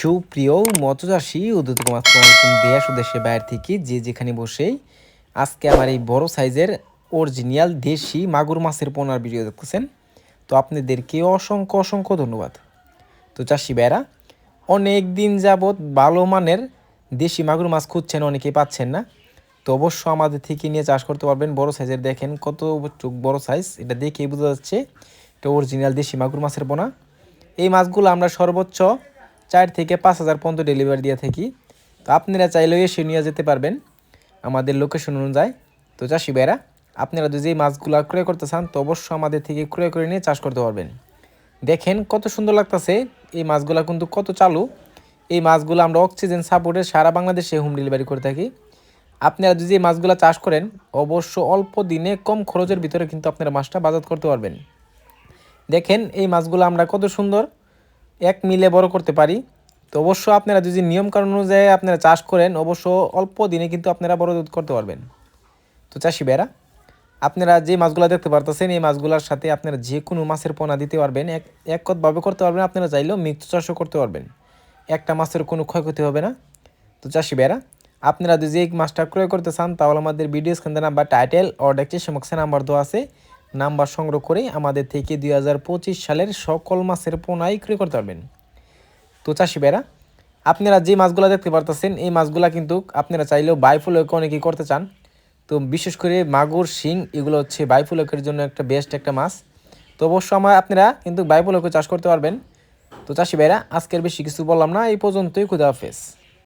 সুপ্রিয় মৎস্যচাষী উদ্যোগ মাছন দেশ ও বাইরে থেকে যে যেখানে বসেই আজকে আমার এই বড় সাইজের অরিজিনাল দেশি মাগুর মাছের পোনার ভিডিও দেখতেছেন। তো আপনাদেরকে অসংখ্য অসংখ্য ধন্যবাদ। তো চাষি ভাইরা অনেক দিন যাবৎ ভালো মানের দেশি মাগুর মাছ খুঁজছেন, অনেকেই পাচ্ছেন না। তো অবশ্য আমাদের থেকে নিয়ে চাষ করতে পারবেন বড় সাইজের। দেখেন কত বড় সাইজ এটা দেখেই বোঝা যাচ্ছে। এটা অরিজিনাল দেশি মাগুর মাছের পোনা। এই মাছগুলো আমরা সর্বোচ্চ চার থেকে পাঁচ হাজার পর্যন্ত ডেলিভারি দিয়ে থাকি। তো আপনারা চাইলেও এসে নিয়ে যেতে পারবেন। আমাদের লোকেশন অনুযায়ী। তো চাষি ভাইরা আপনারা যদি এই মাছগুলো ক্রয় করতে চান, তো অবশ্যই আমাদের থেকে ক্রয় করে নিয়ে চাষ করতে পারবেন। দেখেন কত সুন্দর লাগতেছে। এই মাছগুলো কিন্তু কত চালু। এই মাছগুলো আমরা অক্সিজেন সাপোর্টে সারা বাংলাদেশে হোম ডেলিভারি করে থাকি। আপনারা যদি এই মাছগুলো চাষ করেন অবশ্য অল্প দিনে কম খরচের ভিতরে কিন্তু আপনারা মাছটা বাজার করতে পারবেন। দেখেন এই মাছগুলো আমরা কত সুন্দর। এক মিলে বড় করতে পারি। তো অবশ্য আপনারা যদি নিয়মকানুন অনুযায়ী আপনারা চাষ করেন, অবশ্য অল্প দিনে কিন্তু আপনারা বড় করতে পারবেন। তো চাষি বেড়া আপনারা যে মাছগুলো দেখতে পারতেছেন, এই মাছগুলোর সাথে আপনারা যে কোনো মাছের পোনা দিতে পারবেন, এক এককভাবে করতে পারবেন, আপনারা চাইলেও মিক্স চাষও করতে পারবেন। একটা মাছের কোনো ক্ষয়ক্ষতি হবে না। তো চাষি বেড়া আপনারা যদি এই মাছটা ক্রয় করতে চান, তাহলে আমাদের ভিডিও স্ক্যান্ডে নাম্বার টাইটেল অর ডেকচিশন বক্সে নাম্বার দেওয়া আছে। নাম্বার সংগ্রহ করে আমাদের থেকে দু হাজার পঁচিশ সালের সকল মাছের পোনাই ক্রয় করতে পারবেন। তো চাষি বেড়া আপনারা যে মাছগুলো দেখতে পারতেছেন, এই মাছগুলো কিন্তু আপনারা চাইলেও বাইফুলকে অনেকেই করতে চান। তো বিশেষ করে মাগুর, শিং, এগুলো হচ্ছে বাইফুলকের জন্য একটা বেস্ট একটা মাছ। তো অবশ্য আমার আপনারা কিন্তু বাইফুলকে চাষ করতে পারবেন। তো চাষি ভাইরা, আজকের বেশি কিছু বললাম না, এই পর্যন্তই। খুদা হাফেজ।